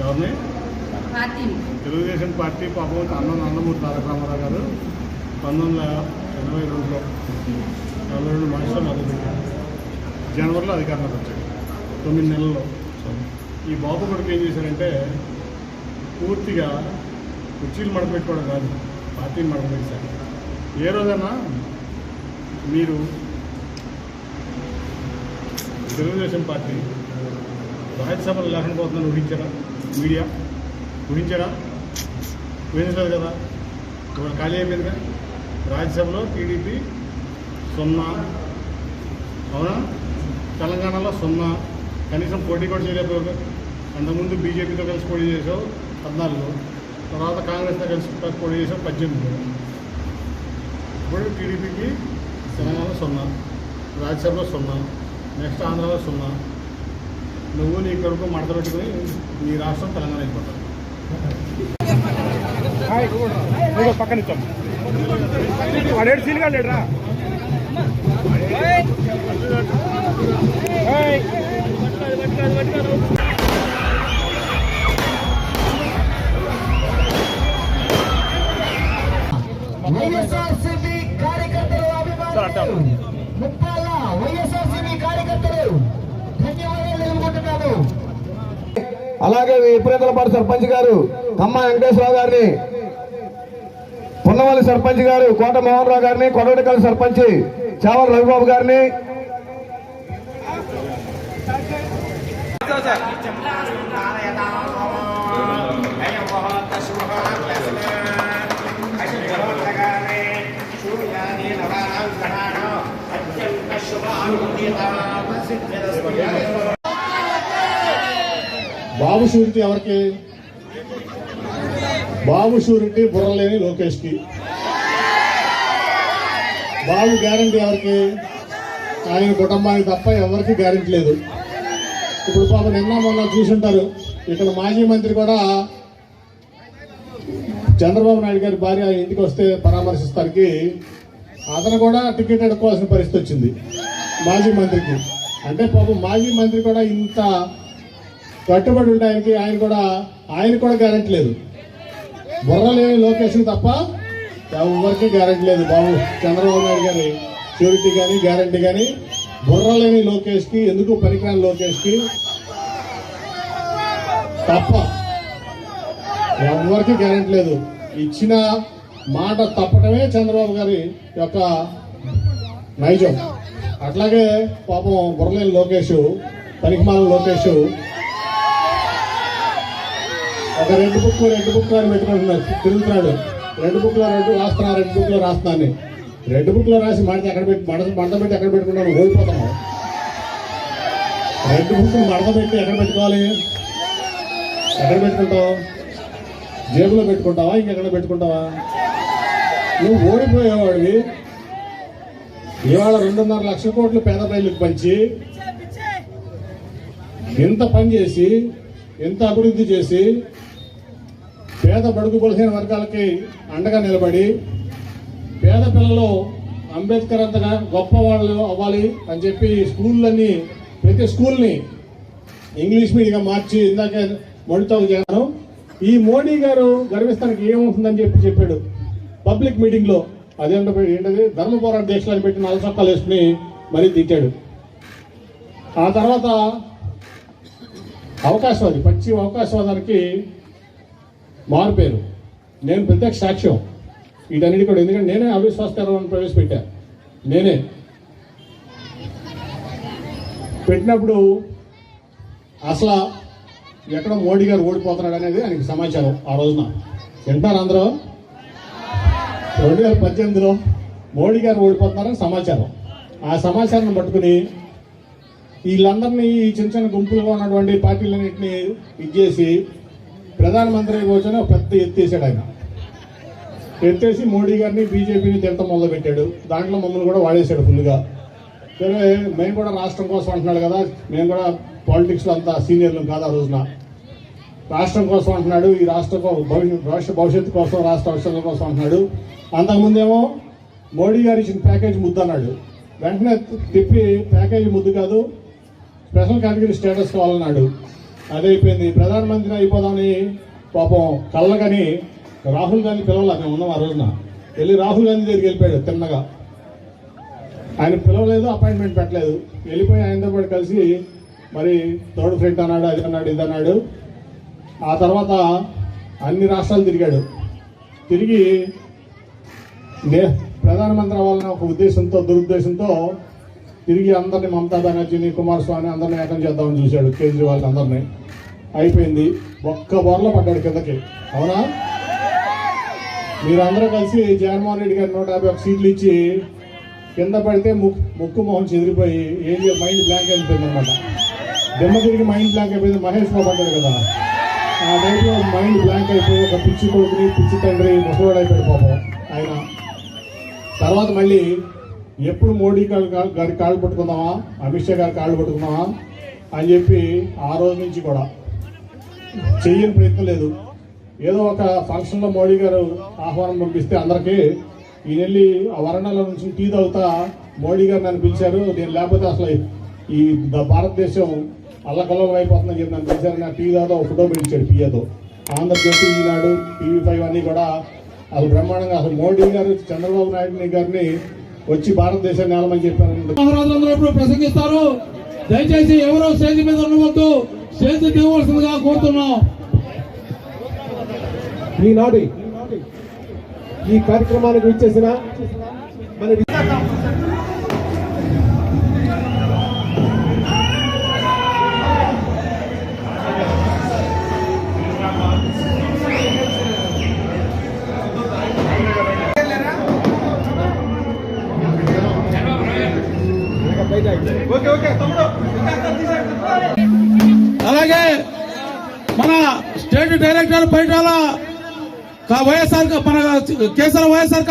ఎవరిని? తెలుగుదేశం పార్టీ పాపం అన్న నందమూరి తారక రామారావు గారు పంతొమ్మిది వందల ఎనభై రెండులో ఎనభై రెండు మార్చిలో మొదలుపెట్టారు జనవరిలో అధికారంలోకి వచ్చాడు తొమ్మిది నెలల్లో. ఈ బాబు కొడుకు ఏం చేశారంటే పూర్తిగా కుర్చీలు మడపెట్టుకోవడం కాదు పార్టీని మడపెట్టారు ఏ రోజైనా మీరు తెలుగుదేశం పార్టీ రాజ్యసభలో లేకుండా పోతుందని ఊహించారా? మీడియా గురించడా గురించలేదు కదా. ఇవాళ ఖాళీ అయిపోయిందిగా రాజ్యసభలో టీడీపీ సున్నా. అవునా? తెలంగాణలో సున్నా. కనీసం పోటీ కూడా చేయలేకపోయారు అంతకుముందు బీజేపీతో కలిసి పోటీ చేసావు పద్నాలుగు తర్వాత కాంగ్రెస్తో కలిసి పోటీ చేసావు పద్దెనిమిది ఇప్పుడు టీడీపీకి తెలంగాణలో సున్నా. రాజ్యసభలో సున్నా. నెక్స్ట్ ఆంధ్రాలో సున్నా. నువ్వు నీ కొడుకు మడత పెట్టుకుని నీ రాష్ట్రం తెలంగాణ అయిపోతావు పక్కన ఇచ్చాం. వాడేడు సీలుగా లేడురా. ఏయ్. వైఎస్ఆర్సీపీ అలాగే విపరీతలపాటి సర్పంచ్ గారు కమ్మ వెంకటేశ్వరరావు గారిని పున్నవల్లి సర్పంచ్ గారు కోట మోహన్ రావు గారిని కొడవటికల్ సర్పంచ్ చావల రవిబాబు గారిని. బాబు షూరిటీ ఎవరికి? బాబు షూరిటీ బుర్రలేని లోకేష్కి. బాబు గ్యారంటీ ఎవరికి? ఆయన కుటుంబానికి తప్ప ఎవరికి గ్యారంటీ లేదు. ఇప్పుడు పాప నిన్న మొన్న చూసుంటారు ఇక్కడ మాజీ మంత్రి కూడా చంద్రబాబు నాయుడు గారి భార్య ఇంటికి వస్తే పరామర్శిస్తానికి అతను కూడా టికెట్ అడుక్కోవాల్సిన పరిస్థితి వచ్చింది మాజీ మంత్రికి. అంటే పాపం మాజీ మంత్రి కూడా ఇంత కట్టుబడి ఉండడానికి ఆయన కూడా ఆయన కూడా గ్యారెంటీ లేదు. బుర్ర లేని లోకేషన్ తప్ప ఎవరికి గ్యారెంటీ లేదు. బాబు చంద్రబాబు నాయుడు గారి షూరిటీ కానీ గ్యారెంటీ కానీ బుర్ర లేని లోకేష్కి ఎందుకు పనికిరాని లోకేష్కి తప్ప ఎవరికి గ్యారెంటీ లేదు. ఇచ్చిన మాట తప్పటమే చంద్రబాబు గారి యొక్క నైజం. అట్లాగే పాపం బుర్రలేని లోకేష్ పనికిమాల లోకేష్ ఒక రెండు బుక్ రెండు బుక్ అని పెట్టుకుంటున్నాడు తిరుగుతున్నాడు. రెండు బుక్లో రెండు రాస్తున్నా రెండు బుక్లో రాస్తున్నాను రెండు బుక్లో రాసి మడత ఎక్కడ పెట్టి మడత మడత పెట్టి ఎక్కడ పెట్టుకున్నాను ఓడిపోతాను. రెండు బుక్ మడత పెట్టి ఎక్కడ పెట్టుకోవాలి? ఎక్కడ పెట్టుకుంటావు? జేబులో పెట్టుకుంటావా? ఇంకెక్కడ పెట్టుకుంటావా? నువ్వు ఓడిపోయేవాడివి. ఇవాళ రెండున్నర లక్షల కోట్లు పేద ప్రజలకు పంచి ఎంత పని చేసి ఎంత అభివృద్ధి చేసి పేద బడుగు బలహీన వర్గాలకి అండగా నిలబడి పేద పిల్లలు అంబేద్కర్ అంతగా గొప్ప వాళ్ళు అవ్వాలి అని చెప్పి స్కూళ్ళన్నీ ప్రతి స్కూల్ని ఇంగ్లీష్ మీడియంగా మార్చి ఇందాక మడితో చేశాను. ఈ మోడీ గారు గర్విస్తానికి ఏమవుతుందని చెప్పి చెప్పాడు. పబ్లిక్ మీటింగ్లో అదేంటో ఏంటది? ధర్మ పోరాట దీక్షలు పెట్టి నల్ల వేసుకుని మరీ తిట్టాడు. ఆ తర్వాత అవకాశవాది పశ్చిమ అవకాశవాదానికి మారిపోయారు నేను ప్రత్యక్ష సాక్ష్యం. వీటన్నిటి కూడా ఎందుకంటే నేనే అవిశ్వాస తీర్మానం ప్రవేశపెట్టా. నేనే. పెట్టినప్పుడు అసలు ఎక్కడ మోడీ గారు ఓడిపోతున్నాడు అనేది ఆయనకి సమాచారం ఆ రోజున. వింటారు అందరూ? రెండు వేల పద్దెనిమిదిలో మోడీ గారు ఓడిపోతున్నారని సమాచారం. ఆ సమాచారం పట్టుకుని వీళ్ళందరినీ ఈ చిన్న చిన్న గుంపులుగా ఉన్నటువంటి పార్టీలన్నింటినీ ఇచ్చేసి ప్రధానమంత్రి కూర్చొని పెద్ద ఎత్తేసాడు ఆయన. ఎత్తేసి మోడీ గారిని బీజేపీని తింటం మొదలు పెట్టాడు దాంట్లో మమ్మల్ని కూడా వాడేశాడు ఫుల్గా సరే మేము కూడా రాష్ట్రం కోసం అంటున్నాడు కదా మేము కూడా పాలిటిక్స్లో అంత సీనియర్లు కాదు ఆ రోజున. రాష్ట్రం కోసం అంటున్నాడు ఈ రాష్ట్ర భవిష్యత్ భవిష్య భవిష్యత్తు కోసం రాష్ట్ర అవసరాల కోసం అంటున్నాడు. అంతకుముందేమో మోడీ గారు ఇచ్చిన ప్యాకేజ్ ముద్దు అన్నాడు. వెంటనే తిప్పి ప్యాకేజీ ముద్దు కాదు స్పెషల్ కేటగిరీ స్టేటస్ కావాలన్నాడు. అదైపోయింది. ప్రధానమంత్రి అయిపోదామని పాపం కళ్ళకని రాహుల్ గాంధీ పిలవలే మేము ఉన్నాం ఆ రోజున. వెళ్ళి రాహుల్ గాంధీ దగ్గరికి వెళ్ళిపోయాడు తిన్నగా. ఆయన పిలవలేదు అపాయింట్మెంట్ పెట్టలేదు. వెళ్ళిపోయి ఆయనతో పాటు కలిసి మరి థర్డ్ ఫ్రెండ్ అన్నాడు అది అన్నాడు ఇది అన్నాడు. ఆ తర్వాత అన్ని రాష్ట్రాలు తిరిగాడు. తిరిగి నే ప్రధానమంత్రి అవ్వాలనే ఒక ఉద్దేశంతో దురుద్దేశంతో తిరిగి అందరిని మమతా బెనర్జీని కుమారస్వామిని అందరినీ ఏకం చేద్దామని చూశాడు కేజ్రీవాల్ అందరినీ. అయిపోయింది. ఒక్క బొరలో పడ్డాడు కిందకి. అవునా? మీరందరూ కలిసి జగన్మోహన్ రెడ్డి గారు నూట యాభై ఒక సీట్లు ఇచ్చి కింద పడితే ముక్కు ముక్కు మొహం చెదిరిపోయి ఏం మైండ్ బ్లాంక్ అయిపోయింది అనమాట దెమ్మ తిరిగి మైండ్ బ్లాంక్ అయిపోయింది. మహేష్ బాబు అంటాడు కదా. ఆ టైంలో మైండ్ బ్లాంక్ అయిపోయి ఒక పిచ్చి కొడుకుని పిచ్చి తండ్రి ముసలోడు అయిపోయాడు పాపం ఆయన. తర్వాత మళ్ళీ ఎప్పుడు మోడీ గారి గారి కాళ్ళు పట్టుకుందామా? అమిత్ షా గారి కాళ్ళు పట్టుకుందామా? అని చెప్పి ఆ రోజు నుంచి కూడా చెయ్యని ప్రయత్నం లేదు. ఏదో ఒక ఫంక్షన్లో మోడీ గారు ఆహ్వానం పంపిస్తే అందరికీ ఈయన వెళ్ళి ఆ వరండాలో నుంచి టీ తాగుతా మోడీ గారు నన్ను పిలిచారు నేను లేకపోతే అసలు ఈ ద- భారతదేశం అల్లకల్లం అయిపోతుందని చెప్పి నన్ను పిలిచారు. నా టీ తాగుతా ఒక ఫోటో పిలిచాడు పియ్యతో ఆంధ్రజ్యోతి ఈనాడు టీవీ ఫైవ్ అన్నీ కూడా అసలు బ్రహ్మాండంగా అసలు మోడీ గారు చంద్రబాబు నాయుడు గారిని వచ్చి భారతదేశాన్ని నేలమని చెప్పారు మహారాజులందరూ ఇప్పుడు ప్రసంగిస్తారు. దయచేసి ఎవరో స్టేజ్ మీద ఉండవద్దు. స్టేజ్ దిగవలసిందిగా కోరుతున్నాం. ఈనాటి ఈ కార్యక్రమానికి ఇచ్చేసిన మన అలాగే మన స్టేట్ డైరెక్టర్ పైటాల వైఎస్ఆర్ మన కేసర వైఎస్ఆర్